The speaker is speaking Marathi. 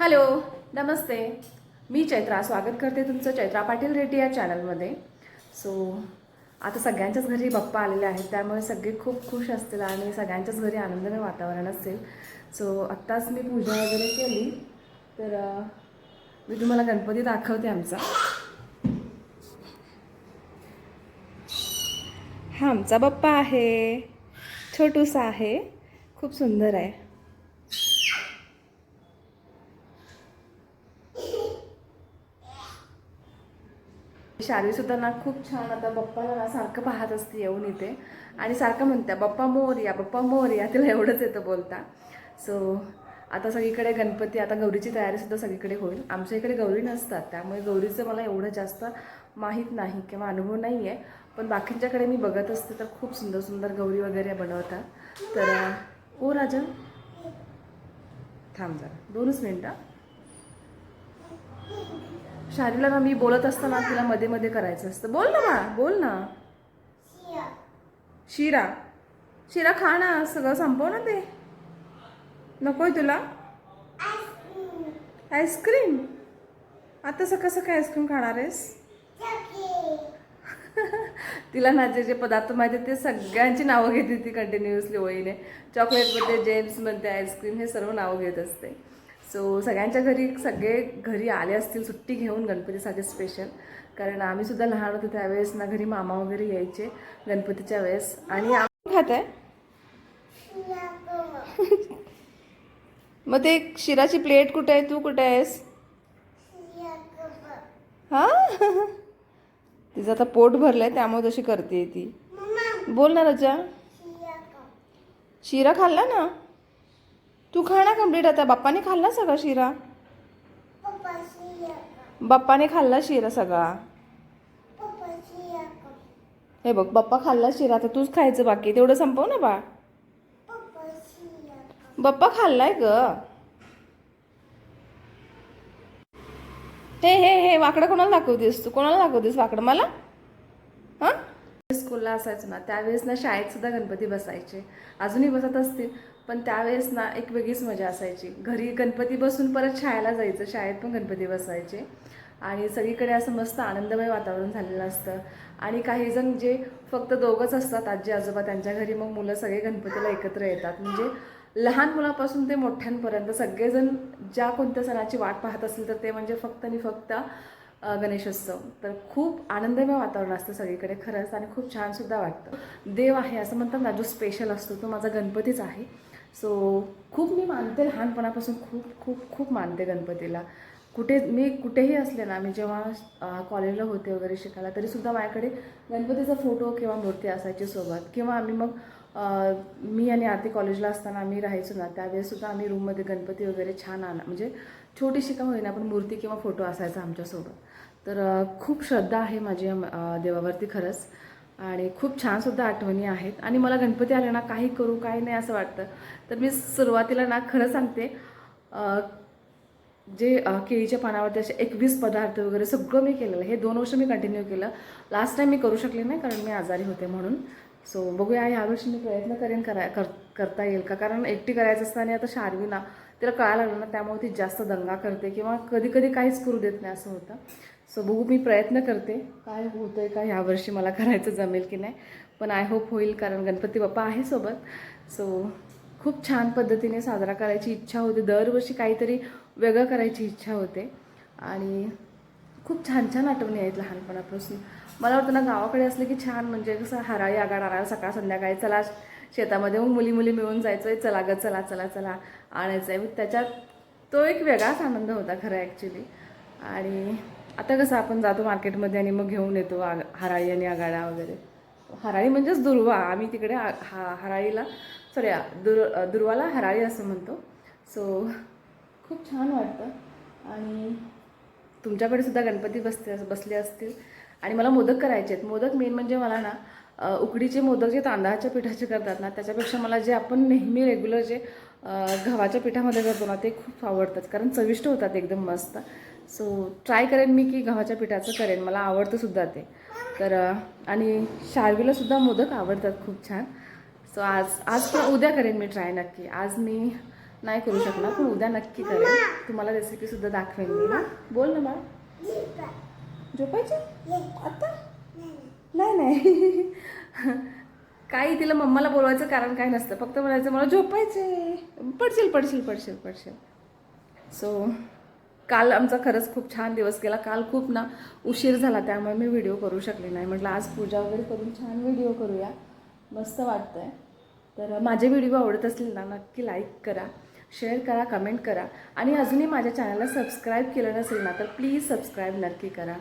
हॅलो नमस्ते. मी चैत्रा. स्वागत करते तुमचं चैत्रा पाटील रेड्डी या चॅनलमध्ये. सो आता सगळ्यांच्याच घरी बाप्पा आलेले आहेत त्यामुळे सगळे खूप खुश असतील आणि सगळ्यांच्याच घरी आनंदमय वातावरण असेल. सो आत्ताच मी पूजा वगैरे केली तर मी तुम्हाला गणपती दाखवते आमचा. हा आमचा बाप्पा आहे. छोटूसा आहे. खूप सुंदर आहे. शार्वी सुद्धा ना खूप छान आता बप्पाला ना सारखं पाहत असते येऊन इथे. आणि सारखं म्हणत्या बप्पा मोरया बप्पा मोरया तिला एवढंच येतं बोलता. सो आता सगळीकडे गणपती आता गौरीची तयारी सुद्धा सगळीकडे होईल. आमच्या इकडे गौरी नसतात त्यामुळे गौरीचं मला एवढं जास्त माहीत नाही किंवा अनुभव नाही आहे पण बाकींच्याकडे मी बघत असते तर खूप सुंदर सुंदर गौरी वगैरे बनवतात. तर ओ राजा. थांब जरा दोनच मिनटं. शारीला ना मी बोलत असताना तिला मध्ये मध्ये करायचं असतं. बोल ना बा बोल ना. शिरा. शिरा. खा ना सगळं संपव ना ते. नकोय तुला? आईस्क्रीम. आता सकाळ सकाळ आईस्क्रीम खाणार आहेस? तिला ना जे जे पदार्थ माहिती ते सगळ्यांची नावं घेते ती कंटिन्युअसली ओळीने. चॉकलेटमध्ये जेम्समध्ये आईस्क्रीम हे सर्व नावं घेत असते. सो सगळ्यांच्या घरी सगळे घरी आले असतील सुट्टी घेऊन गणपतीसाठी स्पेशल कारण आम्ही सुद्धा लहान होतो त्यावेळेस ना घरी मामा वगैरे यायचे गणपतीच्या वेळेस. आणि आम्ही खात आहे? मग ते शिराची प्लेट कुठे आहे? तू कुठे आहेस? हा? तिचं आता पोट भरलं आहे त्यामुळे तशी करते ती. बोल ना रजा. शिरा खाल्ला ना? तू खा ना कंप्लीट आता. बाप्पाने खाल्ला सगळा शिरा? बाप्पाने खाल्ला शिरा सगळा? हे बघ बाप्पा खाल्ला शिरा. आता तूच खायचं बाकी तेवढं संपव ना बा. बाप्पा खाल्लाय ग. हे हे हे वाकडं कोणाला दाखवतेस तू? कोणाला दाखवतेस वाकडं? मला? स्कूलला असायचो ना त्यावेळेस ना शाळेतसुद्धा गणपती बसायचे. अजूनही बसत असतील पण त्यावेळेस ना एक वेगळीच मजा असायची. घरी गणपती बसून परत शाळेला जायचं शाळेत पण गणपती बसायचे. आणि सगळीकडे असं मस्त आनंदमय वातावरण झालेलं असतं. आणि काही जण जे फक्त दोघंच असतात आजी आजोबा त्यांच्या घरी मग मुलं सगळे गणपतीला एकत्र येतात. म्हणजे लहान मुलापासून ते मोठ्यांपर्यंत सगळेजण ज्या कोणत्या सणाची वाट पाहत असतील तर ते म्हणजे फक्त आणि फक्त गणेशोत्सव. तर खूप आनंदमय वातावरण असतं सगळीकडे खरंच आणि खूप छानसुद्धा वाटतं. देव आहे असं म्हणतात ना जो स्पेशल असतो तो माझा गणपतीच आहे. सो खूप मी मानते लहानपणापासून खूप खूप खूप मानते गणपतीला. कुठे मी कुठेही असले ना मी जेव्हा कॉलेजला होते वगैरे शिकायला तरीसुद्धा माझ्याकडे गणपतीचा फोटो किंवा मूर्ती असायची सोबत. किंवा आम्ही मग मी आणि आरती कॉलेजला असताना आम्ही राहायचो ना त्यावेळेससुद्धा आम्ही रूममध्ये गणपती वगैरे छान आणा म्हणजे छोटीशी का होईना पण मूर्ती किंवा फोटो असायचा आमच्यासोबत. तर खूप श्रद्धा आहे माझी देवावरती खरंच. आणि खूप छानसुद्धा आठवणी आहेत. आणि मला गणपती आले ना काही करू काही नाही असं वाटतं. तर मी सुरुवातीला ना खरं सांगते जे केळीच्या पानावरती असे एकवीस पदार्थ वगैरे सगळं मी केलेलं हे दोन वर्ष मी कंटिन्यू केलं. लास्ट टाईम मी करू शकले नाही कारण मी आजारी होते म्हणून. सो बघूया यावर्षी मी प्रयत्न करेन करा कर करता येईल का? कारण एकटी करायचं असतं आणि आता शारवी ना तिला कळायला लागलं ना त्यामुळे ती जास्त दंगा करते किंवा कधी कधी काहीच करू देत नाही असं होतं. सो बघू मी प्रयत्न करते. काय होतं आहे का ह्यावर्षी मला करायचं जमेल की नाही. पण आय होप होईल कारण गणपती बाप्पा आहे सोबत. सो खूप छान पद्धतीने साजरा करायची इच्छा होते. दरवर्षी काहीतरी वेगळं करायची इच्छा होते. आणि खूप छान छान आठवणी आहेत लहानपणापासून. मला वाटतं ना गावाकडे असलं की छान म्हणजे कसं हराळी आगाड आणायला सकाळ संध्याकाळी चला शेतामध्ये मग मुली मुली मिळून जायचं आहे चला ग चला चला चला आणायचं आहे मग त्याच्यात तो एक वेगळाच आनंद होता खरं ॲक्च्युली आणि आता कसं आपण जातो मार्केटमध्ये आणि मग घेऊन येतो आग हराळी आणि आगाडा वगैरे. हराळी म्हणजेच दुर्वा. आम्ही तिकडे आ- हा हराळीला सॉरी दुर दुर्वाला हराळी असं म्हणतो. सो खूप छान वाटतं. आणि तुमच्याकडे सुद्धा गणपती बसते बसले असतील. आणि मला मोदक करायचे आहेत. मोदक मेन म्हणजे मला ना उकडीचे मोदक जे तांदळाच्या पिठाचे करतात ना त्याच्यापेक्षा मला जे आपण नेहमी रेग्युलर जे गव्हाच्या पिठामध्ये करतो ना ते खूप आवडतात. कारण चविष्ट होतात एकदम मस्त. सो ट्राय करेन मी की गव्हाच्या पिठाचं करेन. मला आवडतं सुद्धा ते. तर आणि शार्वीला सुद्धा मोदक आवडतात खूप छान. सो आज आज किंवा उद्या करेन मी ट्राय नक्की. आज मी नाही करू शकणार पण उद्या नक्की करेन. तुम्हाला रेसिपीसुद्धा दाखवेन मी ना बोल ना मला झोपायचे? आता? नाही नाही. काही तिला मम्माला बोलवायचं कारण काय नसतं. फक्त म्हणायचं मला झोपायचे पडशील पडशील पडशील पडशील. सो काल आमचा खरंच खूप छान दिवस गेला. काल खूप ना उशीर झाला त्यामुळे मी व्हिडिओ करू शकले नाही. म्हटलं आज पूजा वगैरे करून छान व्हिडिओ करूया. मस्त वाटतंय. तर माझे व्हिडिओ आवडत असतील ना नक्की लाईक करा शेअर करा कमेंट करा. आणि अजूनही माझ्या चॅनलला सबस्क्राईब केलं नसेल ना तर प्लीज सबस्क्राईब नक्की करा.